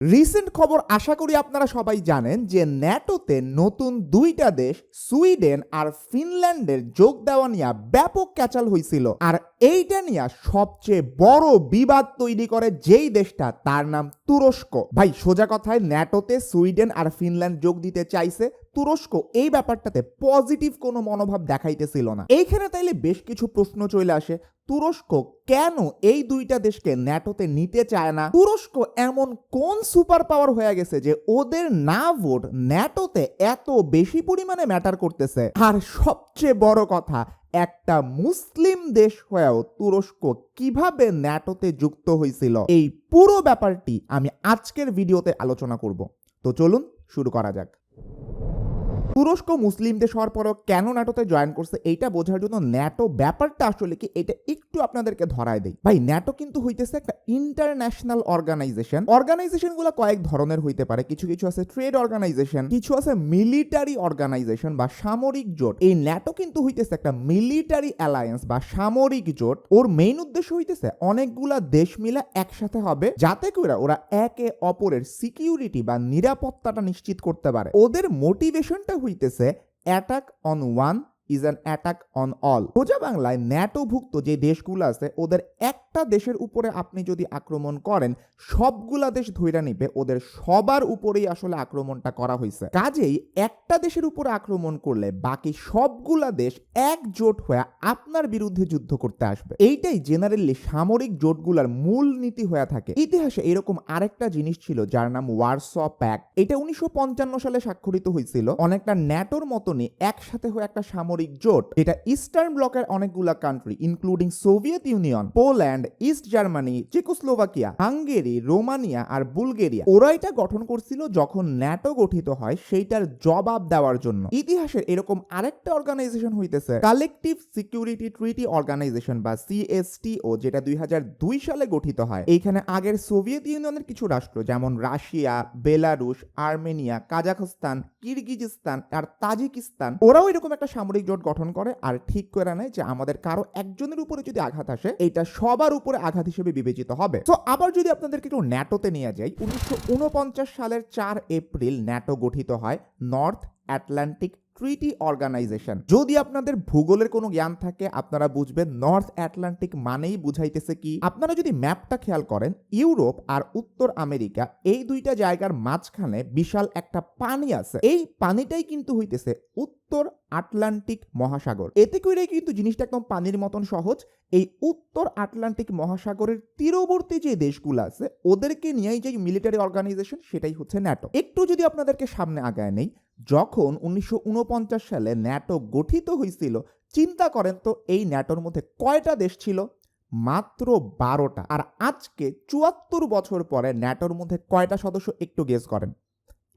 Recent খবর আশা করি আপনারা সবাই জানেন যে ন্যাটোতে নতুন দুইটা দেশ, সুইডেন আর ফিনল্যান্ডের যোগ দেওয়া নিয়ে ব্যাপক ক্যাচাল হয়েছিল আর এইটা নিয়ে সবচেয়ে বড় বিবাদ তৈরি করে যেই দেশটা, তার নাম তুরস্ক। ভাই, সোজা কথায় ন্যাটোতে সুইডেন আর ফিনল্যান্ড যোগ দিতে চাইছে, তুরস্ক এই ব্যাপারটাতে পজিটিভ কোনো মনোভাব দেখাইতেছিল না। এইখানে তাইলে বেশ কিছু প্রশ্ন চলে আসে। তুরস্ক কেন এই দুইটা দেশকে ন্যাটোতে নিতে চায় না? তুরস্ক এমন কোন সুপার পাওয়ার হয়ে গেছে যে ওদের না ভোট ন্যাটোতে এত বেশি পরিমাণে ম্যাটার করতেছে? আর সবচেয়ে বড় কথা, একটা মুসলিম দেশ হয়েও তুরস্ক কীভাবে ন্যাটোতে যুক্ত হয়েছিল? এই পুরো ব্যাপারটি আমি আজকের ভিডিওতে আলোচনা করব। তো চলুন শুরু করা যাক। তুরস্ক মুসলিম দেশ হওয়ার পরও কেন ন্যাটোতে জয়েন করছে, এইটা বোঝার জন্য ন্যাটো ব্যাপারটা আসলে কি, এটা একটু আপনাদেরকে ধরায় দেই। ভাই ন্যাটো কিন্তু হইতেছে একটা ইন্টারন্যাশনাল অর্গানাইজেশন অর্গানাইজেশনগুলো কয়েক ধরনের হইতে পারে, কিছু কিছু আছে ট্রেড অর্গানাইজেশন কিছু আছে মিলিটারি অর্গানাইজেশন বা সামরিক জোট। এই ন্যাটো কিন্তু হইতেছে একটা মিলিটারি অ্যালায়েন্স বা সামরিক জোট। ওর মেইন উদ্দেশ্য হইতেছে অনেকগুলা দেশ মিলে একসাথে হবে, যাতে করে ওরা একে অপরের সিকিউরিটি বা নিরাপত্তাটা নিশ্চিত করতে পারে। ওদের মোটিভেশনটা হইতেছে attack on one is an attack on all সোজা বাংলায় ন্যাটোভুক্ত যে দেশগুলো আছে, ওদের একটা দেশের উপরে আপনি যদি আক্রমণ করেন, সবগুলা দেশ ধৈরা নিবে, ওদের সবার উপরেই আসলে আক্রমণটা করা হয়েছে কাজেই একটা দেশের উপরে আক্রমণ করলে বাকি সবগুলা দেশ একজোট হয়ে আপনার বিরুদ্ধে যুদ্ধ করতে আসবে। এইটাই জেনারেলি সামরিক জোটগুলার মূল নীতি হয়ে থাকে। ইতিহাসে এরকম আরেকটা জিনিস ছিল যার নাম ওয়ারস প্যাক এটা উনিশশো পঞ্চান্ন সালে স্বাক্ষরিত হয়েছিল অনেকটা ন্যাটোর মতনই একসাথে হয়ে একটা সামরিক জোট। এটা ইস্টার্ন ব্লকের অনেকগুলা country including Soviet Union Poland East Germany Czechoslovakia Hungary Romania আর বুলগেরিয়া ওরা এটা গঠন করছিল যখন ন্যাটো গঠিত হয় সেইটার জবাব দেওয়ার জন্য। ইতিহাসের এরকম আরেকটা অর্গানাইজেশন হইতেছে কালেকটিভ সিকিউরিটি ট্রিটি অর্গানাইজেশন বা সিএসটিও যেটা দুই হাজার দুই সালে গঠিত হয়। এইখানে আগের সোভিয়েত ইউনিয়নের কিছু রাষ্ট্র, যেমন Russia, Belarus, Armenia, Kazakhstan, Kyrgyzstan আর তাজিকিস্তান, ওরাও এরকম একটা সামরিক জোট গঠন করে আর ঠিক করে নেয় যে আমাদের কারও একজনের উপরে যদি আঘাত আসে এটা সবার উপরে আঘাত হিসেবে বিবেচিত হবে। তো আবার যদি আপনাদেরকে একটু ন্যাটোতে নিয়ে যাই, উনিশশো উনপঞ্চাশ সালের চার এপ্রিল ন্যাটো গঠিত হয় নর্থ অ্যাটলান্টিক ট্রিটি অর্গানাইজেশন যদি আপনাদের ভূগোলের কোনো জ্ঞান থাকে, আপনারা বুঝবেন নর্থ অ্যাটলান্টিক মানেই বুঝাইতেছে কি? আপনারা যদি ম্যাপটা খেয়াল করেন, ইউরোপ আর উত্তর আমেরিকা, এই দুইটা জায়গার মাঝখানে বিশাল একটা পানি আছে। এই পানিটাই কিন্তু হইতেছে উত্তর আটলান্টিক মহাসাগর। এতে করে কিন্তু জিনিসটা একদম পানির মতন সহজ। এই উত্তর আটলান্টিক মহাসাগরের তীরবর্তী যে দেশগুলো আছে, ওদেরকে নিয়েই যে মিলিটারি অর্গানাইজেশন সেটাই হচ্ছে ন্যাটো একটু যদি আপনাদেরকে সামনে আগায় নেই যখন উনিশশো ঊনপঞ্চাশ সালে ন্যাটো গঠিত হয়েছিল চিন্তা করেন তো এই ন্যাটোর মধ্যে কয়টা দেশ ছিল? মাত্র বারোটা। আর আজকে চুয়াত্তর বছর পরে ন্যাটোর মধ্যে কয়টা সদস্য একটু গেস করেন?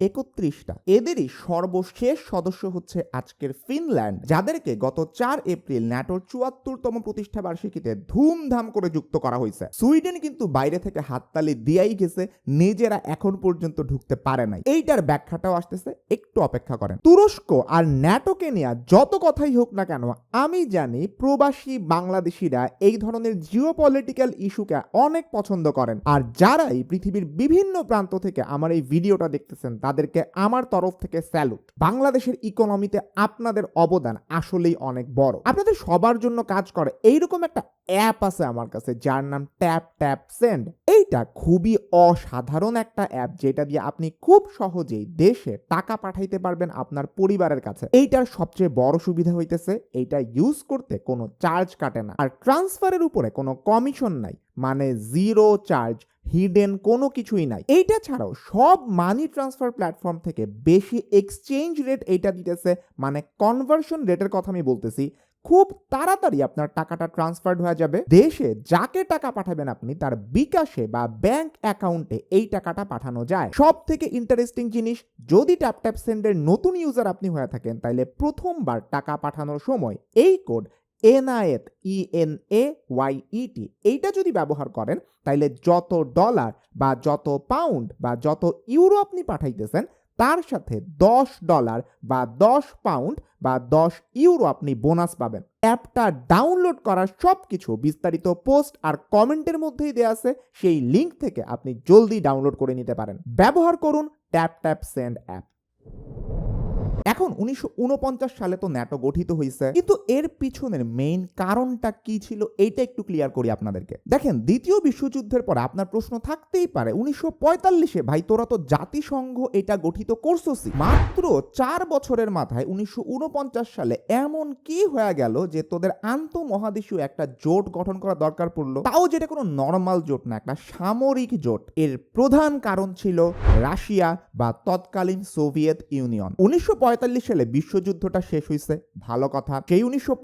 একত্রিশটা। এদেরই সর্বশেষ সদস্য হচ্ছে আজকের ফিনল্যান্ড, যাদেরকে গত চার এপ্রিল ন্যাটোর চুয়াত্তরতম প্রতিষ্ঠা বার্ষিকীতে ধুমধাম করে যুক্ত করা হয়েছে। সুইডেন কিন্তু বাইরে থেকে হাততালি দিয়াই গেছে, নিজেরা এখন পর্যন্ত ঢুকতে পারে নাই। এইটার ব্যাখ্যাটাও আসতেছে, একটু অপেক্ষা করেন। তুরস্ক আর ন্যাটোকে নিয়ে যত কথাই হোক না কেন, আমি জানি প্রবাসী বাংলাদেশিরা এই ধরনের জিও পলিটিক্যাল ইস্যুকে অনেক পছন্দ করেন। আর যারাই পৃথিবীর বিভিন্ন প্রান্ত থেকে আমার এই ভিডিওটা দেখতেছেন তাদেরকে আমার তরফ থেকে স্যালুট। বাংলাদেশের ইকোনমিতে আপনাদের অবদান আসলেই অনেক বড়। আপনাদের সবার জন্য কাজ করে এইরকম একটা অ্যাপ আছে আমার কাছে, যার নাম ট্যাপ ট্যাপ সেন্ড এইটা খুবই অসাধারণ একটা অ্যাপ যেটা দিয়ে আপনি খুব সহজেই দেশে টাকা পাঠাইতে পারবেন আপনার পরিবারের কাছে। এইটার সবচেয়ে বড় সুবিধা হইতেছে, এইটা ইউজ করতে কোনো চার্জ কাটে না। আর ট্রান্সফারের উপরে কোনো কমিশন নাই মানে জিরো চার্জ হিডেন কোনো কিছুই নাই। এইটা ছাড়াও সব মানি ট্রান্সফার প্ল্যাটফর্ম থেকে বেশি এক্সচেঞ্জ রেট এইটা দিতেছে মানে কনভার্সন রেটের কথা আমি বলতেছি খুব তাড়াতাড়ি আপনার টাকাটা ট্রান্সফার হয়ে যাবে। দেশে যাকে টাকা পাঠাবেন আপনি, তার বিকাশে বা ব্যাংক অ্যাকাউন্টে এই টাকাটা পাঠানো যায়। সব থেকে ইন্টারেস্টিং জিনিস, যদি ট্যাপ ট্যাপ সেন্ডের নতুন ইউজার আপনি হয়ে থাকেন তাহলে প্রথমবার টাকা পাঠানোর সময় এই code Enayet E N Enayet ENA YET এইটা যদি ব্যবহার করেন, তাইলে যত ডলার বা যত পাউন্ড বা যত ইউরো আপনি পাঠাইতেছেন তার সাথে দশ ডলার বা দশ পাউন্ড বা দশ ইউরো আপনি বোনাস পাবেন। অ্যাপটা ডাউনলোড করার সব কিছু বিস্তারিত পোস্ট আর কমেন্টের মধ্যেই দেওয়া আছে, সেই লিঙ্ক থেকে আপনি জলদি ডাউনলোড করে নিতে পারেন। ব্যবহার করুন ট্যাপ ট্যাপ সেন্ড অ্যাপ এখন উনিশশো উনপঞ্চাশ সালে তো ন্যাটো গঠিত হয়েছে কিন্তু এর পিছনের মেইন কারণটা কি ছিল এইটা একটু ক্লিয়ার করি আপনাদেরকে। দেখেন, দ্বিতীয় বিশ্বযুদ্ধের পরে আপনার প্রশ্ন থাকতেই পারে, উনিশশো পঁয়তাল্লিশে, ভাই, তোরা তো জাতিসংঘ এটা গঠিত করছোসি মাত্র চার বছরের মাথায় উনিশশো উনপঞ্চাশ সালে এমন কি হয়ে গেল যে তোদের আন্ত মহাদেশীয় একটা জোট গঠন করা দরকার পড়ল? তাও যেটা কোনো নর্মাল জোট না, একটা সামরিক জোট। এর প্রধান কারণ ছিল রাশিয়া বা তৎকালীন সোভিয়েত ইউনিয়ন। উনিশশো সালে বিশ্বযুদ্ধটা শেষ হয়েছে ভালো কথা। সেই উনিশশো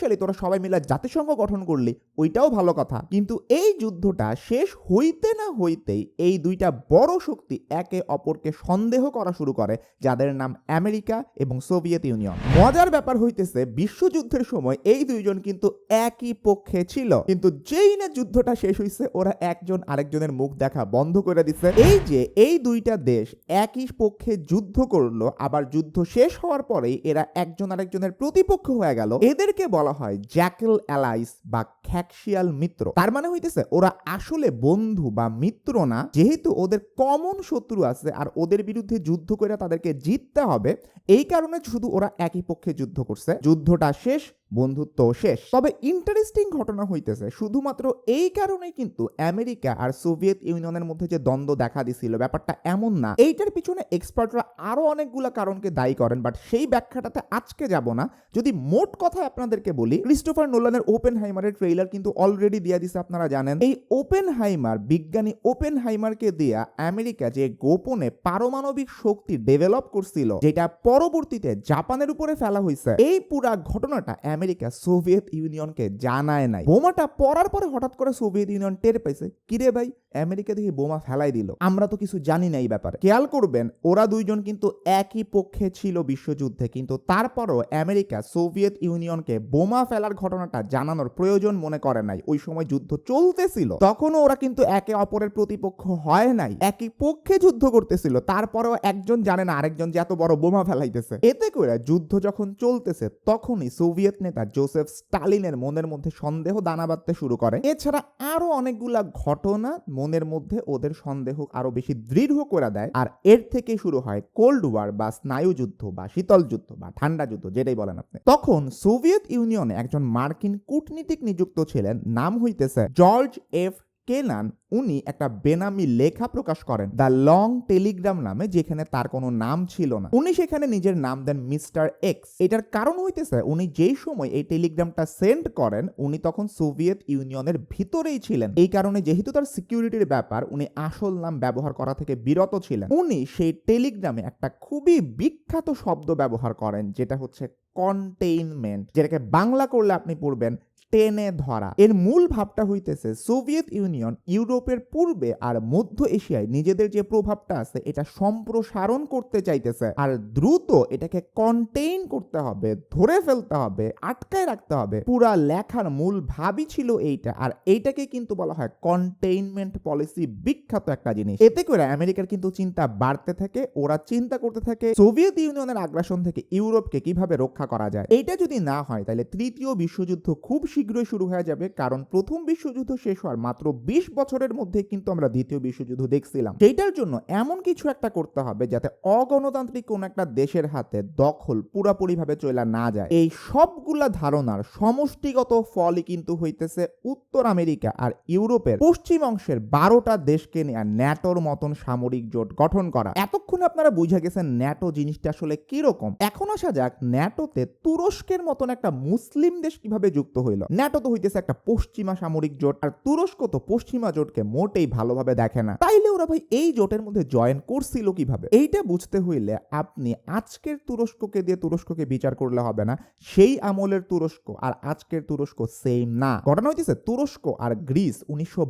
সালে তোরা সবাই মিলে জাতিসংঘ গঠন করলি, ওইটাও ভালো কথা। কিন্তু এই যুদ্ধটা শেষ হইতে না হইতেই এই দুইটা বড় শক্তি একে অপরকে সন্দেহ করা শুরু করে, যাদের নাম আমেরিকা এবং সোভিয়েত ইউনিয়ন। মজার ব্যাপার হইতেছে, বিশ্বযুদ্ধের সময় এই দুইজন কিন্তু একই পক্ষে ছিল। কিন্তু যেই না যুদ্ধটা শেষ হইছে, ওরা একজন আরেকজনের মুখ দেখা বন্ধ করে দিছে। এই যে, এই দুইটা দেশ একই পক্ষে যুদ্ধ করল, আবার যুদ্ধ শেষ হওয়ার পরেই এরা একজন আরেকজনের প্রতিপক্ষ হয়ে গেল। এদেরকে বলা হয় জ্যাকেল অ্যালাইস বা খ্যাকশিয়াল মিত্র। তার মানে হইতেছে ওরা আসলে বন্ধু বা মিত্র না, যেহেতু ওদের কমন শত্রু আছে আর ওদের বিরুদ্ধে যুদ্ধ করে তাদেরকে জিততে হবে। এই কারণে শুধু ওরা একই পক্ষে যুদ্ধ করছে। যুদ্ধটা শেষ বন্ধুত্ব শেষ। তবে ইন্টারেস্টিং ঘটনা হইতেছে, শুধুমাত্র এই কারণেই কিন্তু আমেরিকা আর সোভিয়েত ইউনিয়নের মধ্যে যে দ্বন্দ্ব দেখা দিছিল, ব্যাপারটা এমন না। এইটার পিছনে এক্সপার্টরা আরও অনেকগুলা কারণকে দায়ী করেন বাট সেই ব্যাখ্যাটাতে আজকে যাব না। যদি মোট কথা আপনাদেরকে বলি ক্রিস্টোফার নোলানের ওপেন হাইমারের ট্রেইলার কিন্তু অলরেডি দিয়ে দিছে, আপনারা জানেন। এই ওপেন হাইমার বিজ্ঞানী ওপেন হাইমারকে দিয়া আমেরিকা যে গোপনে পারমাণবিক শক্তি ডেভেলপ করছিল, যেটা পরবর্তীতে জাপানের উপরে ফেলা হয়েছে এই পুরা ঘটনাটা আমেরিকা সোভিয়েত ইউনিয়নকে জানায় নাই। বোমাটা পড়ার পরে হঠাৎ করে সোভিয়েত ইউনিয়ন টের পাইছে কিরে ভাই, আমেরিকা দেখি বোমা ফেলাই দিল। আমরা তো কিছু জানি না এই ব্যাপারে। খেয়াল করবেন, ওরা দুইজন কিন্তু একই পক্ষে ছিল বিশ্বযুদ্ধে, কিন্তু তারপরও আমেরিকা সোভিয়েত ইউনিয়নকে বোমা ফেলার ঘটনাটা জানানোর প্রয়োজন মনে করে নাই। ওই সময় যুদ্ধ চলতেছিল। তখনও ওরা কিন্তু একে অপরের প্রতিপক্ষ হয় নাই। একই পক্ষে যুদ্ধ করতেছিল, তারপরেও একজন জানে না, আরেকজন যে এত বড় বোমা ফেলাইতেছে। এতে করে যুদ্ধ যখন চলতেছে, তখনই সোভিয়েত নেতা জোসেফ স্টালিনের মনের মধ্যে সন্দেহ দানা বাঁধতে শুরু করে। এছাড়া আরও অনেকগুলা ঘটনা মনের মধ্যে ওদের সন্দেহ আরও বেশি দৃঢ় করে দেয়। আর এর থেকে শুরু হয় কোল্ড ওয়ার বা স্নায়ু যুদ্ধ বা শীতল যুদ্ধ বা ঠান্ডা যুদ্ধ যেটাই বলেন আপনি। তখন সোভিয়েত ইউনিয়নে একজন মার্কিন কূটনীতিক নিযুক্ত ছিলেন, নাম হইতেছে জর্জ এফ কেনান, উনি একটা বেনামি লেখা প্রকাশ করেন, দ্য লং টেলিগ্রাম নামে, যেখানে তার কোনো নাম ছিল না। উনি সেখানে নিজের নাম দেন মিস্টার এক্স। এটার কারণ হইতেছে, উনি যেই সময় এই টেলিগ্রামটা সেন্ড করেন, উনি তখন সোভিয়েত ইউনিয়নের ভিতরেই ছিলেন। এই কারণে যেহেতু তার সিকিউরিটির ব্যাপার, উনি আসল নাম ব্যবহার করা থেকে বিরত ছিলেন। উনি সেই টেলিগ্রামে একটা খুবই বিখ্যাত শব্দ ব্যবহার করেন, যেটা হচ্ছে কন্টেইনমেন্ট যেটাকে বাংলা করলে আপনি পড়বেন টেনে ধরা। এর মূল ভাবটা হইতেছে সোভিয়েত ইউনিয়ন ইউরোপের পূর্বে আর মধ্য এশিয়ায় নিজেদের যে প্রভাবটা আছে, এটা সম্প্রসারণ করতে চাইতেছে। আর দ্রুত এটাকে কন্টেইন করতে হবে, ধরে ফেলতে হবে, আটকায় রাখতে হবে। পুরা লেখার মূল ভাবই ছিল এইটা। আর এইটাকে কিন্তু বলা হয় কন্টেইনমেন্ট পলিসি বিখ্যাত একটা জিনিস। এতে করে আমেরিকার কিন্তু চিন্তা বাড়তে থাকে, ওরা চিন্তা করতে থাকে সোভিয়েত ইউনিয়নের আগ্রাসন থেকে ইউরোপকে কীভাবে রক্ষা করা যায়। এটা যদি না হয়, তাহলে তৃতীয় বিশ্বযুদ্ধ খুব শীঘ্রই শুরু হয়ে যাবে, কারণ প্রথম বিশ্বযুদ্ধ শেষ হওয়ার মাত্র বিশ বছরের মধ্যে কিন্তু আমরা দ্বিতীয় বিশ্বযুদ্ধ দেখছিলাম। সেইটার জন্য এমন কিছু একটা করতে হবে যাতে অগণতান্ত্রিক কোন একটা দেশের হাতে দখল পুরাপুরিভাবে চলে না যায়। এই সবগুলা ধারণার সমষ্টিগত ফলই কিন্তু হইতেছে উত্তর আমেরিকা আর ইউরোপের পশ্চিম অংশের বারোটা দেশকে নিয়ে ন্যাটোর মতন সামরিক জোট গঠন করা। এতক্ষণ আপনারা বুঝে গেছেন ন্যাটো জিনিসটা আসলে কীরকম। এখন আসা যাক ন্যাটোতে তুরস্কের মতন একটা মুসলিম দেশ কীভাবে যুক্ত হইল। ন্যাটো তো হইতেছে একটা পশ্চিমা সামরিক জোট, আর তুরস্ক তো পশ্চিমা জোটকে মোটেই ভালোভাবে দেখে না। তাইলে ওরা ভাই এই জোটের মধ্যে জয়েন করছিল কীভাবে? এইটা বুঝতে হইলে আপনি আজকের তুরস্ককে দিয়ে তুরস্ককে বিচার করলে হবে না, সেই আমলের তুরস্ক, আর আজকের তুরস্ক সেম না। ঘটনা হইতেছে তুরস্ক আর গ্রিস উনিশশো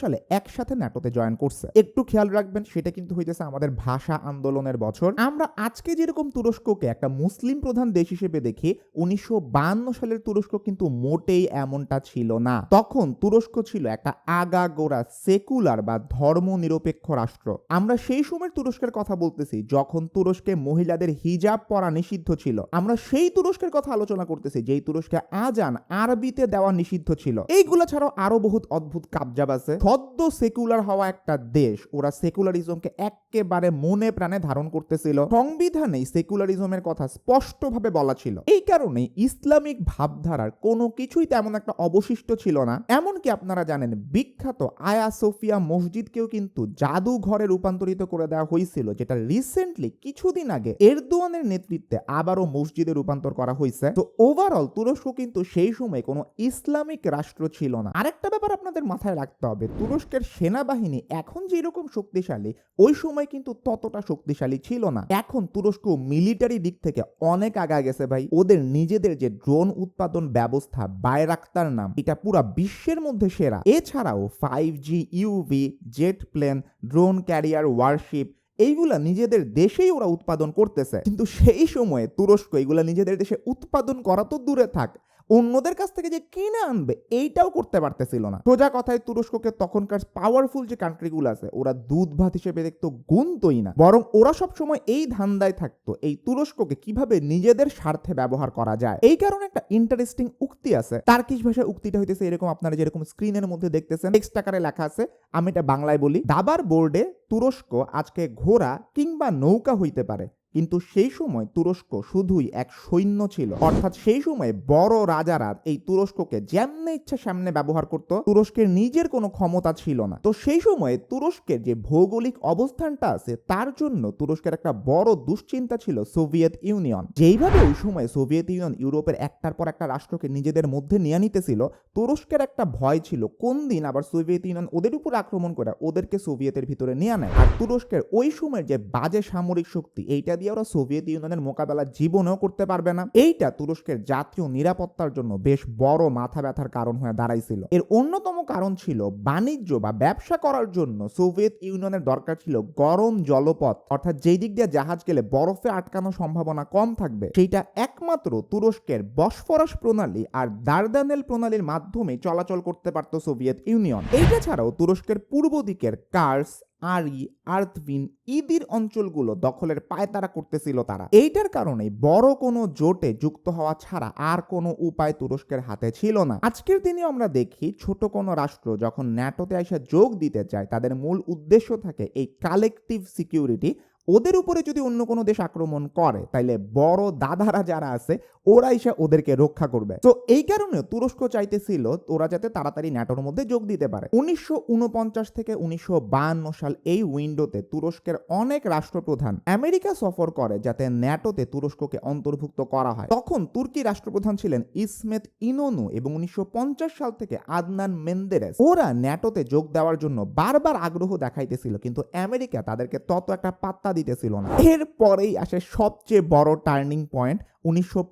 সালে একসাথে ন্যাটোতে জয়েন করছে। একটু খেয়াল রাখবেন, সেটা কিন্তু হইতেছে আমাদের ভাষা আন্দোলনের বছর। আমরা আজকে যেরকম তুরস্ককে একটা মুসলিম প্রধান দেশ হিসেবে দেখি, উনিশশো সালের তুরস্ক কিন্তু মোটেই মোটেই এমনটা ছিল না। তখন তুরস্ক ছিল একটা আগাগোড়া সেকুলার বা ধর্মনিরপেক্ষ রাষ্ট্র। আমরা সেই সময়ের তুরস্কের কথা বলতেছি, যখন তুরস্কে মহিলাদের হিজাব পরা নিষিদ্ধ ছিল। আমরা সেই তুরস্কের কথা আলোচনা করতেছি, যেই তুরস্কে আজান আরবিতে দেওয়া নিষিদ্ধ ছিল। এইগুলো ছাড়াও আরও বহুত অদ্ভুত কাবজাব আছে। সদ্য সেকুলার হওয়া একটা দেশ, ওরা সেকুলারিজমকে একেবারে মনে প্রাণে ধারণ করতেছিল। সংবিধানেই সেকুলারিজমের কথা স্পষ্টভাবে বলা ছিল। এই কারণে ইসলামিক ভাবধারার কোনো কিছুই তেমন একটা অবশিষ্ট ছিল না। এমনকি আপনারা জানেন, বিখ্যাত আয়া সোফিয়া মসজিদকেও কিন্তু জাদুঘরে রূপান্তরিত করে দেওয়া হয়েছিল, যেটা রিসেন্টলি কিছুদিন আগে এরদোয়ানের নেতৃত্বে আবারও মসজিদে রূপান্তর করা হয়েছে। তো ওভারঅল তুরস্ক কিন্তু সেই সময় কোনো ইসলামিক রাষ্ট্র ছিল না। আরেকটা ব্যাপার আপনাদের মাথায় রাখতে হবে, তুরস্কের সেনাবাহিনী এখন যেরকম শক্তিশালী, ওই সময় কিন্তু ততটা শক্তিশালী ছিল না। এখন তুরস্ক মিলিটারি দিক থেকে অনেক আগা গেছে ভাই। ওদের নিজেদের যে ড্রোন উৎপাদন ব্যবস্থা বায়রাক্তার নাম। এটা পুরা বিশ্বের মধ্যে সেরা। এছাড়াও five G UV jet plane drone carrier warship এইগুলা নিজেদের দেশেই ওরা উৎপাদন করতেছে। কিন্তু সেই সময়ে তুরস্ক এগুলা নিজেদের দেশে উৎপাদন করা তো দূরে থাক। অন্যদের কাছ থেকে যে কিনে আনবে, এইটাও করতে পারতেছিল না। সোজা কথায় তুরস্ককে তখনকার পাওয়ারফুল যে কান্ট্রিগুলো আছে, ওরা দুধ ভাত হিসেবে দেখতো গুনতোই না। বরং ওরা সব সময় এই ধান্দায় থাকতো, এই তুরস্ককে কীভাবে নিজেদের স্বার্থে ব্যবহার করা যায়। এই কারণে একটা ইন্টারেস্টিং উক্তি আছে। তার তার্কিশ ভাষায় উক্তিটা হইতেছে এরকম, আপনারা যেরকম স্ক্রিনের মধ্যে দেখতেছেন টেক্সট আকারে লেখা আছে, আমি এটা বাংলায় বলি, দাবার বোর্ডে তুরস্ক আজকে ঘোড়া কিংবা নৌকা হইতে পারে। কিন্তু সেই সময় তুরস্ক শুধুই এক সৈন্য ছিল। অর্থাৎ সেই সময় বড় রাজারা এই তুরস্ককে যেমনে ইচ্ছা সামনে ব্যবহার করত, তুরস্কের নিজের কোনো ক্ষমতা ছিল না। তো সেই সময়ে তুরস্কের যে ভৌগোলিক অবস্থানটা আছে, তার জন্য তুরস্কের একটা বড় দুশ্চিন্তা ছিল সোভিয়েত ইউনিয়ন। যেইভাবে ওই সময় সোভিয়েত ইউনিয়ন ইউরোপের একটার পর একটা রাষ্ট্রকে নিজেদের মধ্যে নিয়ে নিতেছিল, তুরস্কের একটা ভয় ছিল, কোন দিন আবার সোভিয়েত ইউনিয়ন ওদের উপর আক্রমণ করে ওদেরকে সোভিয়েতের ভিতরে নিয়ে নেয় আর তুরস্কের ওই সময়ের যে বাজে সামরিক শক্তি, এইটা দিয়ে ওরা সোভিয়েত ইউনিয়নের মোকাবেলা জীবনেও করতে পারবে না। এইটা তুরস্কের জাতীয় নিরাপত্তার জন্য বেশ বড় মাথা ব্যথার কারণ হয়ে দাঁড়াইছিল। এর অন্যতম কারণ ছিল বাণিজ্য বা ব্যবসা করার জন্য সোভিয়েত ইউনিয়নের দরকার ছিল গরম জলপথ, অর্থাৎ যেই দিক দিয়ে জাহাজ গেলে বরফে আটকানোর সম্ভাবনা কম থাকবে। সেইটা একমাত্র তুরস্কের বসফরাস প্রণালী আর দারদানেল প্রণালীর মাধ্যমে চলাচল করতে পারত সোভিয়েত ইউনিয়ন। এইটা ছাড়াও তুরস্কের পূর্ব দিকের কার্স আরি আর্থভিন ইদির অঞ্চলগুলো দখলের পায়তারা করতেছিল তারা। এইটার কারণে বড় কোনো জোটে যুক্ত হওয়া ছাড়া আর কোনো উপায় তুরস্কের হাতে ছিল না। আজকের দিনে আমরা দেখি ছোট কোনো রাষ্ট্র যখন ন্যাটোতে এসে যোগ দিতে চায়, তাদের মূল উদ্দেশ্য থাকে এই কালেকটিভ সিকিউরিটি ওদের উপরে যদি অন্য কোনো দেশ আক্রমণ করে, তাইলে বড় দাদারা যারা আছে, ওরা এসে ওদেরকে রক্ষা করবে। তো এই কারণে তুরস্ক চাইতেছিল ওরা যাতে তাড়াতাড়ি ন্যাটোর মধ্যে যোগ দিতে পারে। উনিশশো উনপঞ্চাশ থেকে উনিশশো সাল এই উইন্ডোতে তুরস্কের অনেক রাষ্ট্রপ্রধান আমেরিকা সফর করে যাতে ন্যাটোতে তুরস্ককে অন্তর্ভুক্ত করা হয়। তখন তুর্কি রাষ্ট্রপ্রধান ছিলেন ইসমেত ইনোনু এবং উনিশশো পঞ্চাশ সাল থেকে আদনান মেন্দেরেস। ওরা ন্যাটোতে যোগ দেওয়ার জন্য বারবার আগ্রহ দেখাইতেছিল, কিন্তু আমেরিকা তাদেরকে তত একটা পাত্তা দিতেছিল না। এরপরেই আসে সবচেয়ে বড় টার্নিং পয়েন্ট উনিশশো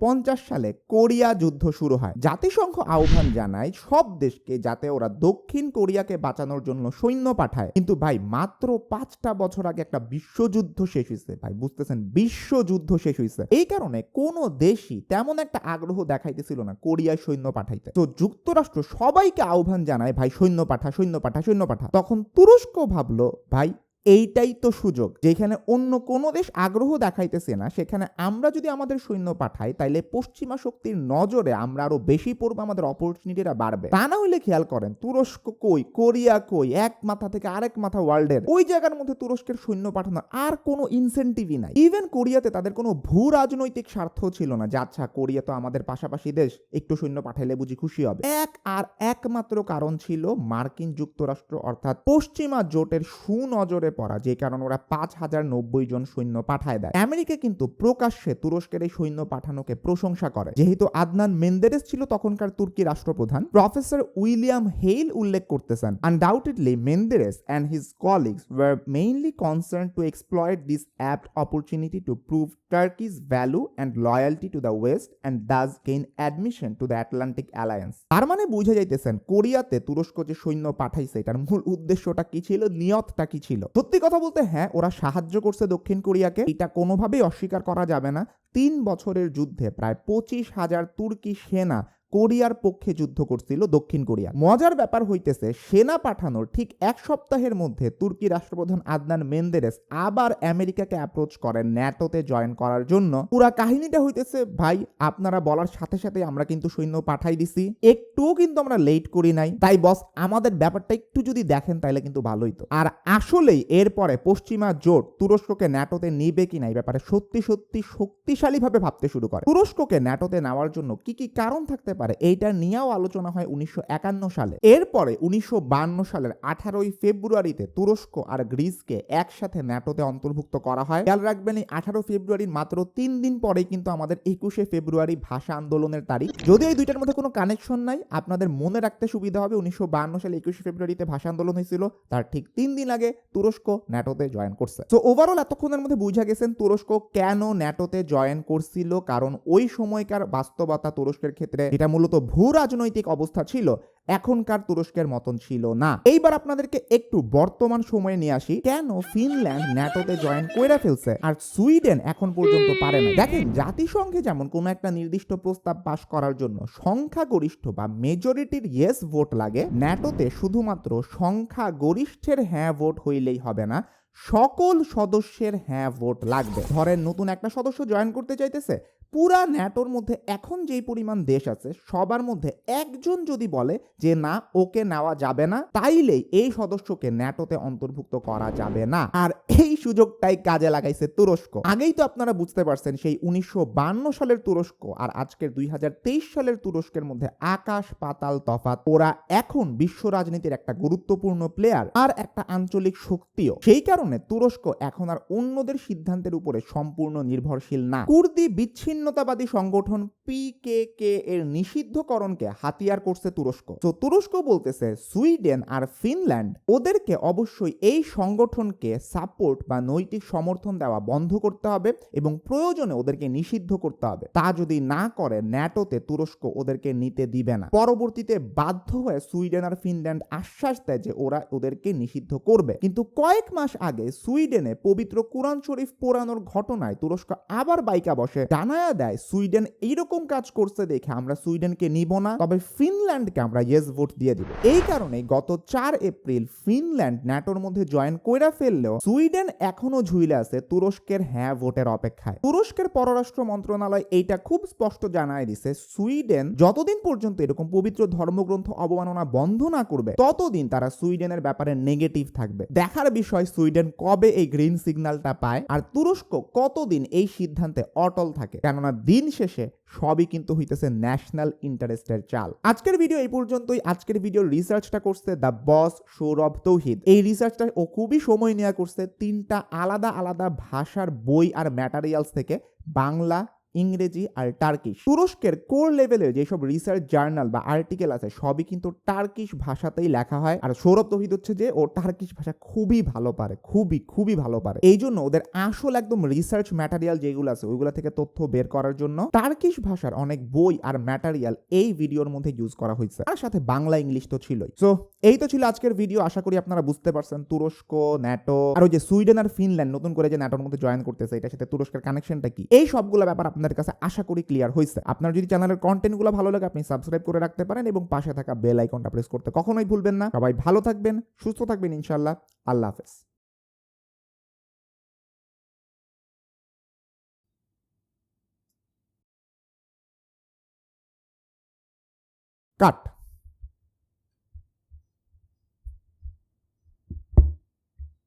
সালে কোরিয়া যুদ্ধ শুরু হয়। জাতিসংঘ আহ্বান জানায়, সব দেশকে যাতে ওরা দক্ষিণ কোরিয়াকে বাঁচানোর জন্য সৈন্য পাঠায়। কিন্তু ভাই, মাত্র পাঁচটা বছর আগে একটা বিশ্বযুদ্ধ শেষ হয়েছে। ভাই, বুঝতেছেন? বিশ্বযুদ্ধ শেষ হয়েছে। এই কারণে কোনো দেশই তেমন একটা আগ্রহ দেখাইতেছিল না কোরিয়ায় সৈন্য পাঠাইতে। তো যুক্তরাষ্ট্র সবাইকে আহ্বান জানায়, ভাই, সৈন্য পাঠা সৈন্য পাঠা সৈন্য পাঠা। তখন তুরস্ক ভাবলো, ভাই এইটাই তো সুযোগ যেখানে অন্য কোনো দেশ আগ্রহ দেখাইতেছে না, সেখানে আমরা যদি আমাদের সৈন্য পাঠাই, তাইলে পশ্চিমা শক্তির নজরে আমরা আরও বেশি পড়ব আমাদের অপরচুনিটিটা বাড়বে। তা না হইলে খেয়াল করেন, তুরস্ক কই, কোরিয়া কই, এক মাথা থেকে আরেক মাথা ওয়ার্ল্ডের ওই জায়গার মধ্যে তুরস্কের সৈন্য পাঠানোর আর কোনো ইনসেন্টিভই নাই। ইভেন কোরিয়াতে তাদের কোনো ভূ রাজনৈতিক স্বার্থ ছিল না যে আচ্ছা কোরিয়া তো আমাদের পাশাপাশি দেশ, একটু সৈন্য পাঠাইলে বুঝি খুশি হবে। এক আর একমাত্র কারণ ছিল মার্কিন যুক্তরাষ্ট্র, অর্থাৎ পশ্চিমা জোটের সুনজরে পড়া, যে কারণে ওরা পাঁচ হাজার নব্বই জন সৈন্য পাঠায় দেয়। আমেরিকা কিন্তু প্রকাশ্যে তুরস্কের এই সৈন্য পাঠানোকে প্রশংসা করে। যেহেতু আদনান মেন্দেরেস ছিল তখনকার তুর্কি রাষ্ট্রপ্রধান, প্রফেসর উইলিয়াম হেইল উল্লেখ করতেছেন undoubtedly Menderes and his colleagues were mainly concern to exploit this apt opportunity to prove Turkey's value and loyalty to the west and thus gain admission to the Atlantic alliance তার মানে বুঝে যাইতেছেন, কোরিয়াতে তুরস্ক যে সৈন্য পাঠাইছে, এটার মূল উদ্দেশ্যটা কি ছিল, নিয়তটা কি ছিল? সত্যি কথা বলতে হ্যাঁ ওরা সাহায্য করছে দক্ষিণ কোরিয়াকে। এটা কোনোভাবেই অস্বীকার করা যাবে না। তিন বছরের যুদ্ধে প্রায় পঁচিশ হাজার তুর্কি সেনা কোরিয়ার পক্ষে যুদ্ধ করছিল দক্ষিণ কোরিয়া। মজার ব্যাপার হইতেছে, সেনা পাঠানোর ঠিক এক সপ্তাহের মধ্যে তুর্কি রাষ্ট্রপ্রধান আদনান মেন্দেরেস আবার আমেরিকাকে অ্যাপ্রোচ করেন ন্যাটোতে জয়েন করার জন্য। পুরা কাহিনীটা হইতেছে, ভাই, আপনারা বলার সাথে সাথে আমরা কিন্তু সৈন্য পাঠাই দিছি। একটুও কিন্তু আমরা লেট করি নাই। তাই বস আমাদের ব্যাপারটা একটু যদি দেখেন তাহলে কিন্তু ভালোই তো। আর আসলেই এরপরে পশ্চিমা জোট তুরস্ককে ন্যাটোতে নিবে কিনা এই ব্যাপারে সত্যি সত্যি শক্তিশালীভাবে ভাবতে শুরু করে। তুরস্ককে ন্যাটোতে নেওয়ার জন্য কি কি কারণ থাকতে পারে এইটা নিয়েও আলোচনা হয় উনিশশো একান্ন সালে। এরপরে উনিশশো সালের আঠারোই ফেব্রুয়ারিতে তুরস্ক আর গ্রিসকে একসাথে ন্যাটোতে অন্তর্ভুক্ত করা হয়। খেয়াল রাখবেন, এই আঠারো ফেব্রুয়ারির মাত্র তিন দিন পরেই কিন্তু আমাদের একুশে ফেব্রুয়ারি ভাষা আন্দোলনের তারিখ। যদিও এই দুইটার মধ্যে কোনো কানেকশন নাই, আপনাদের মনে রাখতে সুবিধা হবে, উনিশশো সালে একুশে ফেব্রুয়ারিতে ভাষা আন্দোলন হয়েছিল। তার ঠিক তিন দিন আগে তুরস্ক ন্যাটোতে জয়েন করছে। তো ওভারঅল এতক্ষণের মধ্যে বুঝা গেছেন তুরস্ক কেন ন্যাটোতে জয়েন করছিল, কারণ ওই সময়কার বাস্তবতা তুরস্কের ক্ষেত্রে এটা মূলত ভূ রাজনৈতিক অবস্থা ছিল, এখনকার তুরস্কের মতন ছিল না। এইবার আপনাদেরকে একটু বর্তমান সময়ে নিয়ে আসি, কেন ফিনল্যান্ড ন্যাটোতে জয়েন করে ফেলছে আর সুইডেন এখন পর্যন্ত পারে না দেখেন, জাতিসংঘে যেমন কোনো একটা নির্দিষ্ট প্রস্তাব পাশ করার জন্য সংখ্যাগরিষ্ঠ বা মেজরিটির ইয়েস ভোট লাগে, ন্যাটোতে শুধুমাত্র সংখ্যাগরিষ্ঠের হ্যাঁ ভোট হইলেই হবে না, সকল সদস্যের হ্যাঁ ভোট লাগবে। ধরেন, নতুন একটা সদস্য জয়েন করতে চাইতেছে পুরা ন্যাটোর মধ্যে এখন যেই পরিমাণ দেশ আছে, সবার মধ্যে একজন যদি বলে যে না, ওকে নেওয়া যাবে না, তাইলেই এই সদস্যকে ন্যাটোতে অন্তর্ভুক্ত করা যাবে না। আর এই সুযোগটাই কাজে লাগাইছে তুরস্ক। আগেই তো আপনারা বুঝতে পারছেন সেই উনিশশো সালের তুরস্ক আর আজকের দুই হাজার তেইশ সালের তুরস্কের মধ্যে আকাশ পাতাল তফাত ওরা এখন বিশ্ব রাজনীতির একটা গুরুত্বপূর্ণ প্লেয়ার আর একটা আঞ্চলিক শক্তিও। সেই কারণে তুরস্ক এখন আর অন্যদের সিদ্ধান্তের উপরে সম্পূর্ণ নির্ভরশীল না। কুর্দি বিচ্ছিন্নতাবাদী সংগঠন পিকেকে এর নিষিদ্ধকরণকে হাতিয়ার করছে তুরস্ক। তো তুরস্ক বলতেছে, সুইডেন আর ফিনল্যান্ড, ওদেরকে অবশ্যই এই সংগঠনকে সাপোর্ট বা নৈতিক সমর্থন দেওয়া বন্ধ করতে হবে এবং প্রয়োজনে ওদেরকে নিষিদ্ধ করতে হবে। তা যদি না করে, ন্যাটোতে তুরস্ক ওদেরকে নিতে দিবে না। পরবর্তীতে বাধ্য হয়ে সুইডেন আর ফিনল্যান্ড আশ্বাস দেয় যে ওরা ওদেরকে নিষিদ্ধ করবে। কিন্তু কয়েক মাস আগে সুইডেনে পবিত্র কোরআন শরীফ পোড়ানোর ঘটনায় তুরস্ক আবার বাইকা বসে। জানায়া দেয়, সুইডেন এইরকম কাজ করছে দেখে আমরা সুইডেনকে নিব না, তবে ফিনল্যান্ডকে আমরা ইয়েস ভোট দিয়ে দিব। এই কারণে গত চার এপ্রিল ফিনল্যান্ড ন্যাটোর মধ্যে জয়েন কইরা ফেললেও সুইডেন এখনও ঝুইলে আছে তুরস্কের হ্যাঁ ভোটের অপেক্ষায়। তুরস্কের পররাষ্ট্র মন্ত্রণালয় এইটা খুব স্পষ্ট জানায় দিছে, সুইডেন যতদিন পর্যন্ত এরকম পবিত্র ধর্মগ্রন্থ অবমাননা বন্ধ না করবে, ততদিন তারা সুইডেনের ব্যাপারে নেগেটিভ থাকবে। দেখার বিষয়, সুইডেন কবে এই গ্রিন সিগন্যালটা পায় আর তুরস্ক কতদিন এই সিদ্ধান্তে অটল থাকে? কেননা দিন শেষে সবই কিন্তু হইতেছে ন্যাশনাল ইন্টারেস্টের চাল। আজকের ভিডিও এই পর্যন্তই। আজকের ভিডিও রিসার্চটা করছে দ্য বস সৌরভ তৌহিদ এই রিসার্চটা ও খুবই সময় নেওয়া করছে তিনটা আলাদা আলাদা ভাষার বই আর ম্যাটারিয়ালস থেকে বাংলা ইংরেজি আর টার্কিশ। তুরস্কের কোর লেভেলের যেসব রিসার্চ জার্নাল বা আর্টিকেল আছে, সবই কিন্তু টার্কিশ ভাষাতেই লেখা হয়। আর সৌরভ তহিদ হচ্ছে যে, ও টার্কিশ ভাষা খুবই ভালো পারে, খুবই খুবই ভালো পারে। এই জন্য ওদের আসল একদম রিসার্চ ম্যাটারিয়াল যেগুলো আছে, ওইগুলো থেকে তথ্য বের করার জন্য টার্কিশ ভাষার অনেক বই আর ম্যাটারিয়াল এই ভিডিওর মধ্যে ইউজ করা হয়েছে। আর সাথে বাংলা, ইংলিশ তো ছিলই। সো এই তো ছিল আজকের ভিডিও আশা করি আপনারা বুঝতে পারছেন, তুরস্ক, ন্যাটো, আর ওই যে সুইডেন আর ফিনল্যান্ড, নতুন করে যে ন্যাটোর মধ্যে জয়েন করতেছে, এটার সাথে তুরস্কের কানেকশনটা কি? এই সবগুলো ব্যাপার আপনাদের কাছে আশা করি ক্লিয়ার হয়েছে আপনার যদি চ্যানেলের কন্টেন্টগুলো ভালো লাগে, আপনি সাবস্ক্রাইব করে রাখতে পারেন এবং পাশে থাকা বেল আইকনটা প্রেস করতে কখনোই ভুলবেন না। সবাই ভালো থাকবেন, সুস্থ থাকবেন ইনশাল্লাহ আল্লাহ হাফেজ। কাট।